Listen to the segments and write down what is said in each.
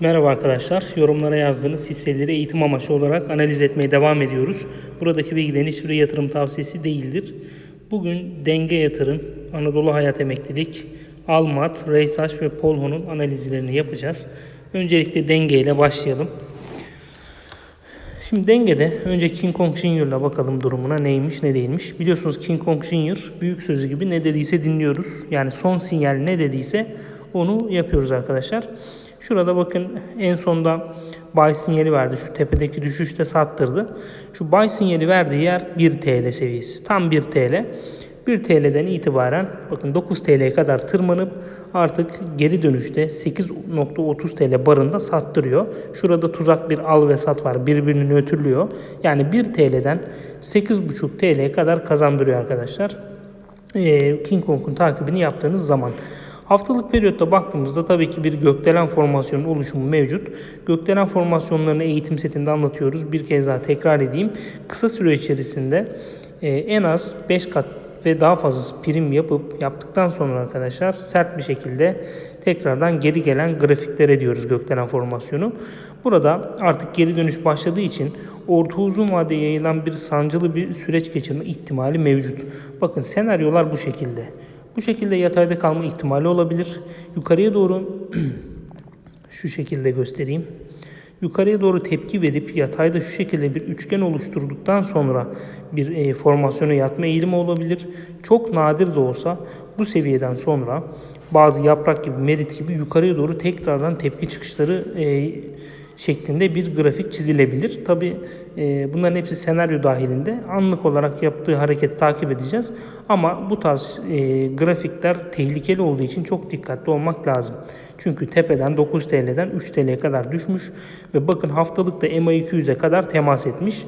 Merhaba arkadaşlar. Yorumlara yazdığınız hisseleri eğitim amaçlı olarak analiz etmeye devam ediyoruz. Buradaki bilgilerin hiçbir yatırım tavsiyesi değildir. Bugün Denge Yatırım, Anadolu Hayat Emeklilik, Almat, Reysaç ve Polho'nun analizlerini yapacağız. Öncelikle Denge ile başlayalım. Şimdi dengede önce King Kong Junior'la bakalım durumuna neymiş ne değilmiş. Biliyorsunuz King Kong Junior büyük sözü gibi ne dediyse dinliyoruz. Yani son sinyal ne dediyse onu yapıyoruz arkadaşlar. Şurada bakın en sonda buy sinyali verdi. Şu tepedeki düşüşte sattırdı. Şu buy sinyali verdiği yer 1 TL seviyesi. Tam 1 TL. 1 TL'den itibaren bakın 9 TL'ye kadar tırmanıp artık geri dönüşte 8.30 TL barında sattırıyor. Şurada tuzak bir al ve sat var. Birbirini nötrlüyor. Yani 1 TL'den 8.5 TL'ye kadar kazandırıyor arkadaşlar. Ee, King Kong'un takibini yaptığınız zaman. Haftalık periyotta baktığımızda tabii ki bir gökdelen formasyonun oluşumu mevcut. Gökdelen formasyonlarını eğitim setinde anlatıyoruz. Bir kez daha tekrar edeyim. Kısa süre içerisinde e, en az 5 kat ve daha fazlası prim yapıp yaptıktan sonra arkadaşlar sert bir şekilde tekrardan geri gelen grafiklere diyoruz gökdelen formasyonu. Burada artık geri dönüş başladığı için orta uzun vadeye yayılan bir sancılı bir süreç geçirme ihtimali mevcut. Bakın senaryolar bu şekilde. Bu şekilde yatayda kalma ihtimali olabilir. Yukarıya doğru şu şekilde göstereyim. Yukarıya doğru tepki verip yatayda şu şekilde bir üçgen oluşturduktan sonra bir e, formasyona yatma eğilimi olabilir. Çok nadir de olsa bu seviyeden sonra bazı yaprak gibi, merit gibi yukarıya doğru tekrardan tepki çıkışları e, şeklinde bir grafik çizilebilir. Tabi e, bunların hepsi senaryo dahilinde anlık olarak yaptığı hareket takip edeceğiz. Ama bu tarz e, grafikler tehlikeli olduğu için çok dikkatli olmak lazım. Çünkü tepeden 9 TL'den 3 TL'ye kadar düşmüş ve bakın haftalıkta MA200'e kadar temas etmiş.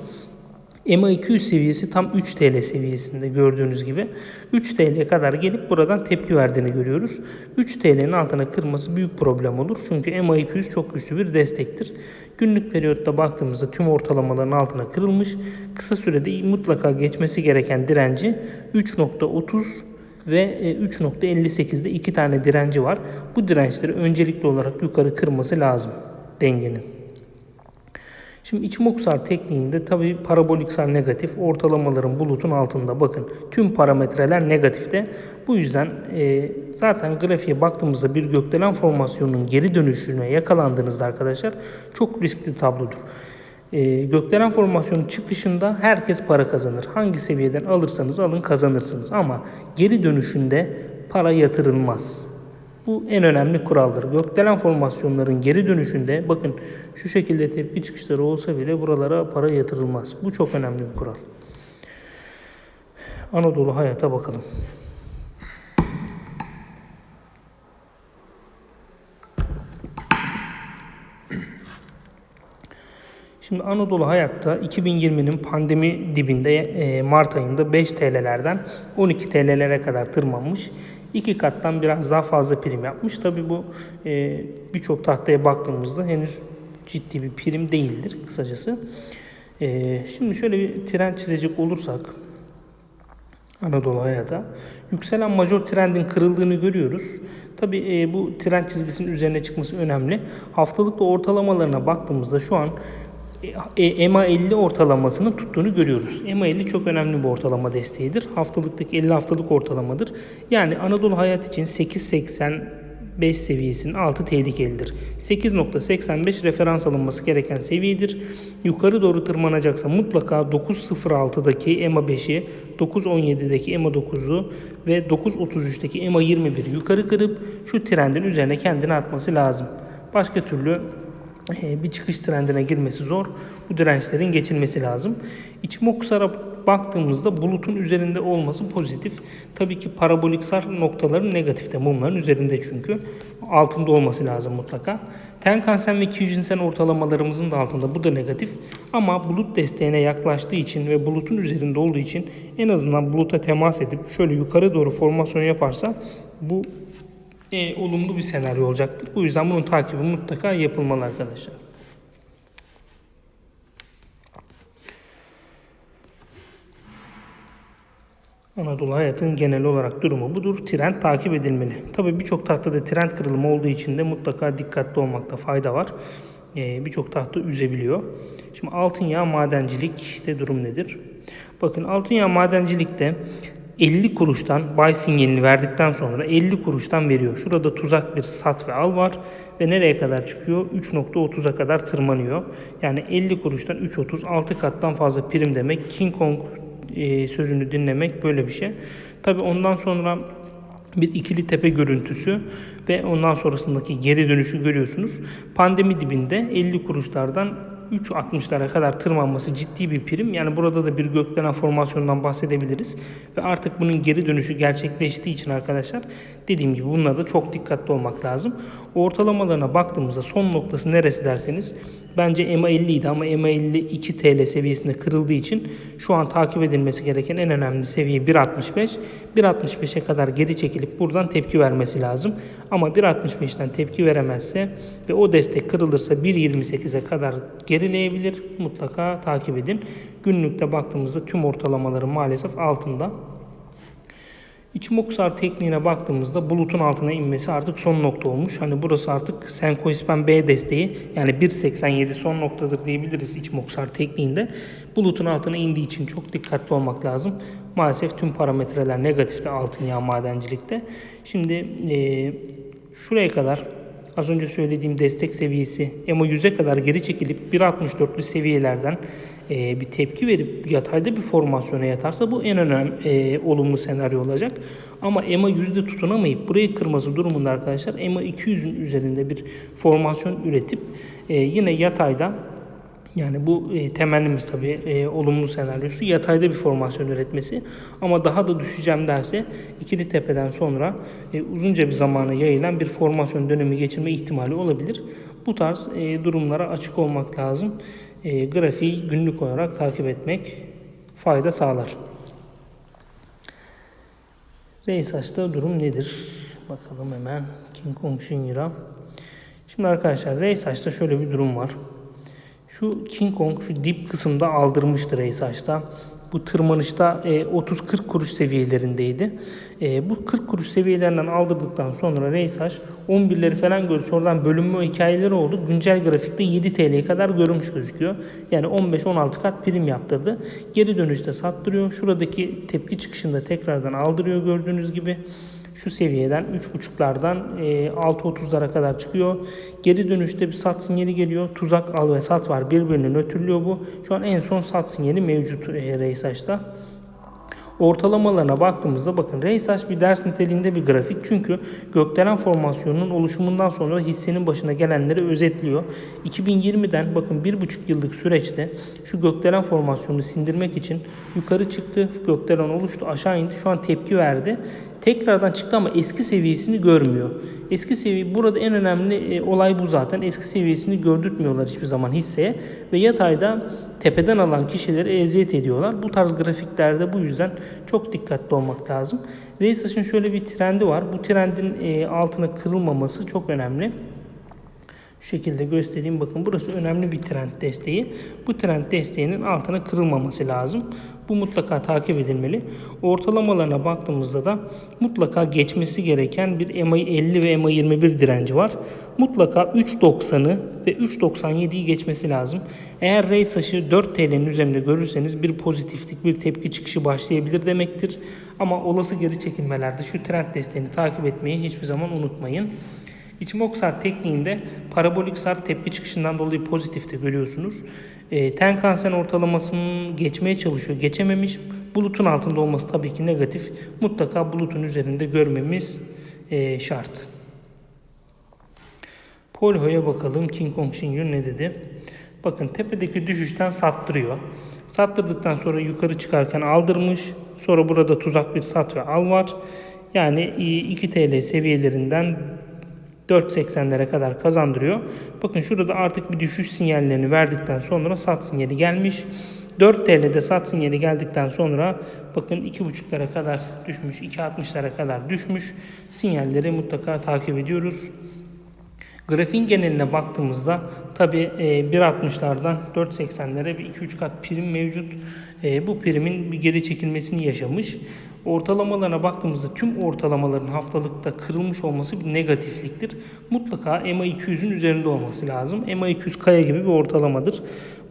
MA200 seviyesi tam 3 TL seviyesinde gördüğünüz gibi. 3 TL'ye kadar gelip buradan tepki verdiğini görüyoruz. 3 TL'nin altına kırması büyük problem olur. Çünkü MA200 çok güçlü bir destektir. Günlük periyotta baktığımızda tüm ortalamaların altına kırılmış. Kısa sürede mutlaka geçmesi gereken direnci 3.30 ve 3.58'de iki tane direnci var. Bu dirençleri öncelikli olarak yukarı kırması lazım dengenin. Şimdi içimoksar tekniğinde tabi paraboliksel negatif ortalamaların bulutun altında bakın tüm parametreler negatifte. Bu yüzden e, zaten grafiğe baktığımızda bir gökdelen formasyonunun geri dönüşüne yakalandığınızda arkadaşlar çok riskli tablodur. E, gökdelen formasyonun çıkışında herkes para kazanır. Hangi seviyeden alırsanız alın kazanırsınız ama geri dönüşünde para yatırılmaz. Bu en önemli kuraldır. Gökdelen formasyonların geri dönüşünde bakın şu şekilde tepki çıkışları olsa bile buralara para yatırılmaz. Bu çok önemli bir kural. Anadolu hayata bakalım. Şimdi Anadolu Hayat'ta 2020'nin pandemi dibinde e, Mart ayında 5 TL'lerden 12 TL'lere kadar tırmanmış. İki kattan biraz daha fazla prim yapmış. Tabi bu e, birçok tahtaya baktığımızda henüz ciddi bir prim değildir kısacası. E, şimdi şöyle bir trend çizecek olursak Anadolu Hayat'a yükselen major trendin kırıldığını görüyoruz. Tabi e, bu trend çizgisinin üzerine çıkması önemli. Haftalıkta ortalamalarına baktığımızda şu an EMA 50 ortalamasının tuttuğunu görüyoruz. EMA 50 çok önemli bir ortalama desteğidir. Haftalıktaki 50 haftalık ortalamadır. Yani Anadolu Hayat için 8.85 seviyesinin altı tehlikelidir. 8.85 referans alınması gereken seviyedir. Yukarı doğru tırmanacaksa mutlaka 9.06'daki EMA 5'i, 9.17'deki EMA 9'u ve 9.33'teki EMA 21'i yukarı kırıp şu trendin üzerine kendini atması lazım. Başka türlü bir çıkış trendine girmesi zor. Bu dirençlerin geçilmesi lazım. İçimoksara baktığımızda bulutun üzerinde olması pozitif. Tabii ki parabolik sar noktaların negatifte. Mumların üzerinde çünkü. Altında olması lazım mutlaka. Tenkan-sen ve Kijin-sen ortalamalarımızın da altında. Bu da negatif. Ama bulut desteğine yaklaştığı için ve bulutun üzerinde olduğu için en azından buluta temas edip şöyle yukarı doğru formasyon yaparsa bu e, olumlu bir senaryo olacaktır. Bu yüzden bunun takibi mutlaka yapılmalı arkadaşlar. Anadolu Hayat'ın genel olarak durumu budur. Trend takip edilmeli. Tabii birçok tahtada trend kırılımı olduğu için de mutlaka dikkatli olmakta fayda var. Ee, birçok tahta üzebiliyor. Şimdi altın yağ madencilikte durum nedir? Bakın altın yağ madencilikte 50 kuruştan buy sinyalini verdikten sonra 50 kuruştan veriyor. Şurada tuzak bir sat ve al var ve nereye kadar çıkıyor? 3.30'a kadar tırmanıyor. Yani 50 kuruştan 3.30 6 kattan fazla prim demek. King Kong e, sözünü dinlemek böyle bir şey. Tabi ondan sonra bir ikili tepe görüntüsü ve ondan sonrasındaki geri dönüşü görüyorsunuz. Pandemi dibinde 50 kuruşlardan 3.60'lara kadar tırmanması ciddi bir prim. Yani burada da bir gökdelen formasyonundan bahsedebiliriz. Ve artık bunun geri dönüşü gerçekleştiği için arkadaşlar dediğim gibi bunlarda da çok dikkatli olmak lazım. Ortalamalarına baktığımızda son noktası neresi derseniz bence EMA 50 idi ama EMA 50 2 TL seviyesinde kırıldığı için şu an takip edilmesi gereken en önemli seviye 1.65. 1.65'e kadar geri çekilip buradan tepki vermesi lazım. Ama 1.65'ten tepki veremezse ve o destek kırılırsa 1.28'e kadar gerileyebilir. Mutlaka takip edin. Günlükte baktığımızda tüm ortalamaları maalesef altında. İçimoksar tekniğine baktığımızda bulutun altına inmesi artık son nokta olmuş. Hani burası artık Senkoispen B desteği yani 1.87 son noktadır diyebiliriz İçimoksar tekniğinde. Bulutun altına indiği için çok dikkatli olmak lazım. Maalesef tüm parametreler negatifte altın yağ madencilikte. Şimdi e, şuraya kadar az önce söylediğim destek seviyesi EMA 100'e kadar geri çekilip 1.64'lü seviyelerden e, bir tepki verip yatayda bir formasyona yatarsa bu en önemli e, olumlu senaryo olacak. Ama EMA yüzde tutunamayıp burayı kırması durumunda arkadaşlar EMA 200'ün üzerinde bir formasyon üretip e, yine yatayda yani bu e, temennimiz tabii e, olumlu senaryosu yatayda bir formasyon üretmesi ama daha da düşeceğim derse ikili tepeden sonra e, uzunca bir zamana yayılan bir formasyon dönemi geçirme ihtimali olabilir. Bu tarz e, durumlara açık olmak lazım. E, grafiği günlük olarak takip etmek fayda sağlar. Reysaç'ta durum nedir? Bakalım hemen King Kong Shinra. Şimdi arkadaşlar Reysaç'ta şöyle bir durum var. Şu King Kong şu dip kısımda aldırmıştı Reysaç'ta. Bu tırmanışta e, 30-40 kuruş seviyelerindeydi. E, bu 40 kuruş seviyelerinden aldırdıktan sonra Reysaç 11'leri falan gördü. Sonradan bölünme hikayeleri oldu. Güncel grafikte 7 TL'ye kadar görmüş gözüküyor. Yani 15-16 kat prim yaptırdı. Geri dönüşte sattırıyor. Şuradaki tepki çıkışında tekrardan aldırıyor gördüğünüz gibi şu seviyeden 3.5'lardan e, 6.30'lara kadar çıkıyor. Geri dönüşte bir sat sinyali geliyor. Tuzak al ve sat var. Birbirini nötrlüyor bu. Şu an en son sat sinyali mevcut e, Reysaç'ta. Ortalamalarına baktığımızda bakın Reysaç bir ders niteliğinde bir grafik. Çünkü gökdelen formasyonunun oluşumundan sonra hissenin başına gelenleri özetliyor. 2020'den bakın bir buçuk yıllık süreçte şu gökdelen formasyonunu sindirmek için yukarı çıktı. Gökdelen oluştu aşağı indi. Şu an tepki verdi. Tekrardan çıktı ama eski seviyesini görmüyor. Eski seviye burada en önemli e, olay bu zaten. Eski seviyesini gördürtmüyorlar hiçbir zaman hisseye ve yatayda tepeden alan kişileri eziyet ediyorlar. Bu tarz grafiklerde bu yüzden çok dikkatli olmak lazım. Reisas'ın şöyle bir trendi var. Bu trendin e, altına kırılmaması çok önemli. Şu şekilde göstereyim. Bakın burası önemli bir trend desteği. Bu trend desteğinin altına kırılmaması lazım. Bu mutlaka takip edilmeli. Ortalamalarına baktığımızda da mutlaka geçmesi gereken bir EMA 50 ve EMA 21 direnci var. Mutlaka 3.90'ı ve 3.97'yi geçmesi lazım. Eğer RSI'ı 4 TL'nin üzerinde görürseniz bir pozitiflik, bir tepki çıkışı başlayabilir demektir. Ama olası geri çekilmelerde şu trend desteğini takip etmeyi hiçbir zaman unutmayın. İçimoksar tekniğinde parabolik sar tepki çıkışından dolayı pozitifte görüyorsunuz. E, Tenkan-Sen ortalamasının geçmeye çalışıyor. Geçememiş. Bulutun altında olması tabii ki negatif. Mutlaka bulutun üzerinde görmemiz e, şart. Polho'ya bakalım. King Kong Shinryu ne dedi? Bakın tepedeki düşüşten sattırıyor. Sattırdıktan sonra yukarı çıkarken aldırmış. Sonra burada tuzak bir sat ve al var. Yani 2 TL seviyelerinden 4.80'lere kadar kazandırıyor. Bakın şurada artık bir düşüş sinyallerini verdikten sonra sat sinyali gelmiş. 4 TL'de sat sinyali geldikten sonra bakın 2.5'lara kadar düşmüş, 2.60'lara kadar düşmüş. Sinyalleri mutlaka takip ediyoruz. Grafiğin geneline baktığımızda tabi 1.60'lardan 4.80'lere bir 2-3 kat prim mevcut. E, bu primin bir geri çekilmesini yaşamış. Ortalamalarına baktığımızda tüm ortalamaların haftalıkta kırılmış olması bir negatifliktir. Mutlaka EMA 200'ün üzerinde olması lazım. EMA 200 kaya gibi bir ortalamadır.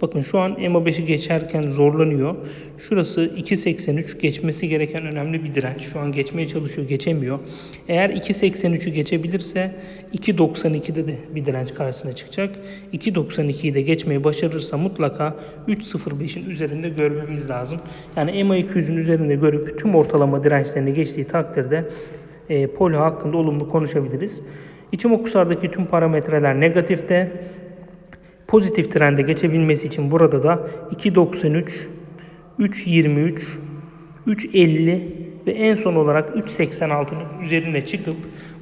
Bakın şu an EMA 5'i geçerken zorlanıyor. Şurası 2.83 geçmesi gereken önemli bir direnç. Şu an geçmeye çalışıyor, geçemiyor. Eğer 2.83'ü geçebilirse 2.92'de de bir direnç karşısına çıkacak. 2.92'yi de geçmeyi başarırsa mutlaka 3.05'in üzerinde görmemiz lazım. Yani EMA 200'ün üzerinde görüp tüm ortalama dirençlerini geçtiği takdirde e, polo hakkında olumlu konuşabiliriz. İçimokusardaki tüm parametreler negatifte. Pozitif trende geçebilmesi için burada da 2.93, 3.23, 3.50 ve en son olarak 3.86'nın üzerine çıkıp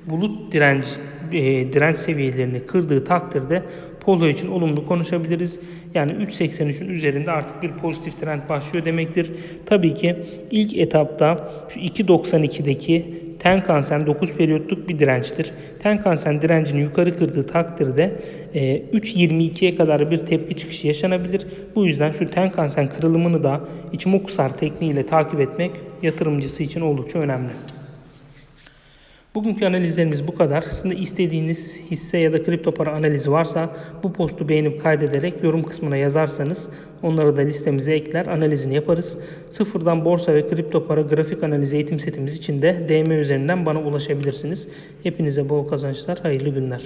bulut direnç e, direnç seviyelerini kırdığı takdirde polo için olumlu konuşabiliriz. Yani 3.83'ün üzerinde artık bir pozitif trend başlıyor demektir. Tabii ki ilk etapta şu 2.92'deki Tenkan-Sen 9 periyotluk bir dirençtir. Tenkan-Sen direncini yukarı kırdığı takdirde e, 3.22'ye kadar bir tepki çıkışı yaşanabilir. Bu yüzden şu Tenkan-Sen kırılımını da Ichimoku-Sar tekniğiyle takip etmek yatırımcısı için oldukça önemli. Bugünkü analizlerimiz bu kadar. Sizin de istediğiniz hisse ya da kripto para analizi varsa bu postu beğenip kaydederek yorum kısmına yazarsanız onları da listemize ekler analizini yaparız. Sıfırdan borsa ve kripto para grafik analizi eğitim setimiz için de DM üzerinden bana ulaşabilirsiniz. Hepinize bol kazançlar, hayırlı günler.